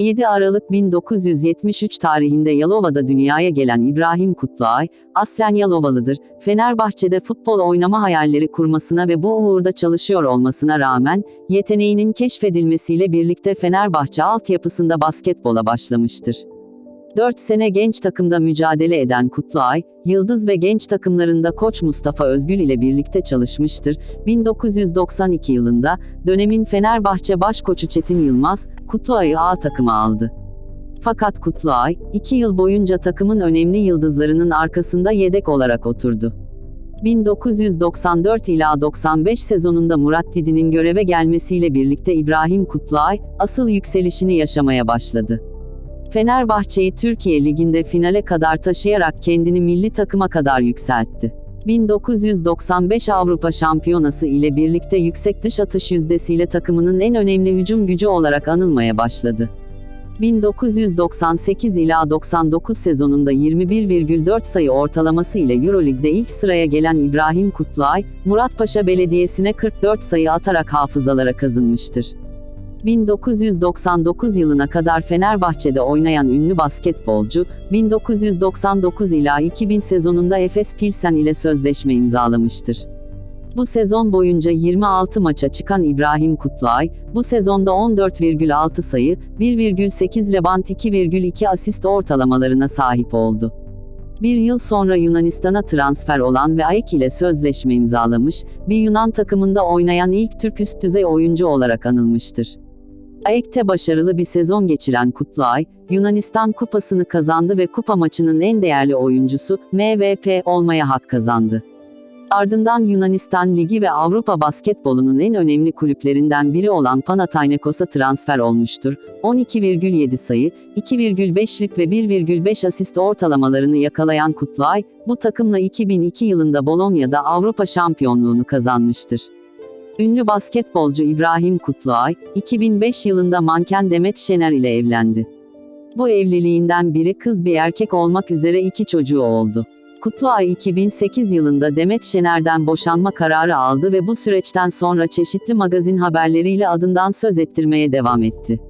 7 Aralık 1973 tarihinde Yalova'da dünyaya gelen İbrahim Kutluay, aslen Yalovalıdır. Fenerbahçe'de futbol oynama hayalleri kurmasına ve bu uğurda çalışıyor olmasına rağmen, yeteneğinin keşfedilmesiyle birlikte Fenerbahçe altyapısında basketbola başlamıştır. 4 sene genç takımda mücadele eden Kutluay, Yıldız ve genç takımlarında Koç Mustafa Özgül ile birlikte çalışmıştır. 1992 yılında, dönemin Fenerbahçe başkoçu Çetin Yılmaz, Kutluay'ı A takıma aldı. Fakat Kutluay, 2 yıl boyunca takımın önemli yıldızlarının arkasında yedek olarak oturdu. 1994 ila 95 sezonunda Murat Didi'nin göreve gelmesiyle birlikte İbrahim Kutluay, asıl yükselişini yaşamaya başladı. Fenerbahçe'yi Türkiye Ligi'nde finale kadar taşıyarak kendini milli takıma kadar yükseltti. 1995 Avrupa Şampiyonası ile birlikte yüksek dış atış yüzdesiyle takımının en önemli hücum gücü olarak anılmaya başladı. 1998 ila 99 sezonunda 21,4 sayı ortalaması ile Euroleague'de ilk sıraya gelen İbrahim Kutluay, Muratpaşa Belediyesi'ne 44 sayı atarak hafızalara kazınmıştır. 1999 yılına kadar Fenerbahçe'de oynayan ünlü basketbolcu, 1999 ila 2000 sezonunda Efes Pilsen ile sözleşme imzalamıştır. Bu sezon boyunca 26 maça çıkan İbrahim Kutluay, bu sezonda 14,6 sayı, 1,8 rebound 2,2 asist ortalamalarına sahip oldu. Bir yıl sonra Yunanistan'a transfer olan ve AEK ile sözleşme imzalamış, bir Yunan takımında oynayan ilk Türk üst düzey oyuncu olarak anılmıştır. AEK'te başarılı bir sezon geçiren Kutluay, Yunanistan kupasını kazandı ve kupa maçının en değerli oyuncusu, MVP olmaya hak kazandı. Ardından Yunanistan Ligi ve Avrupa basketbolunun en önemli kulüplerinden biri olan Panathinaikos'a transfer olmuştur. 12,7 sayı, 2,5'lik ve 1,5 asist ortalamalarını yakalayan Kutluay, bu takımla 2002 yılında Bolonya'da Avrupa şampiyonluğunu kazanmıştır. Ünlü basketbolcu İbrahim Kutluay, 2005 yılında manken Demet Şener ile evlendi. Bu evliliğinden biri kız bir erkek olmak üzere iki çocuğu oldu. Kutluay 2008 yılında Demet Şener'den boşanma kararı aldı ve bu süreçten sonra çeşitli magazin haberleriyle adından söz ettirmeye devam etti.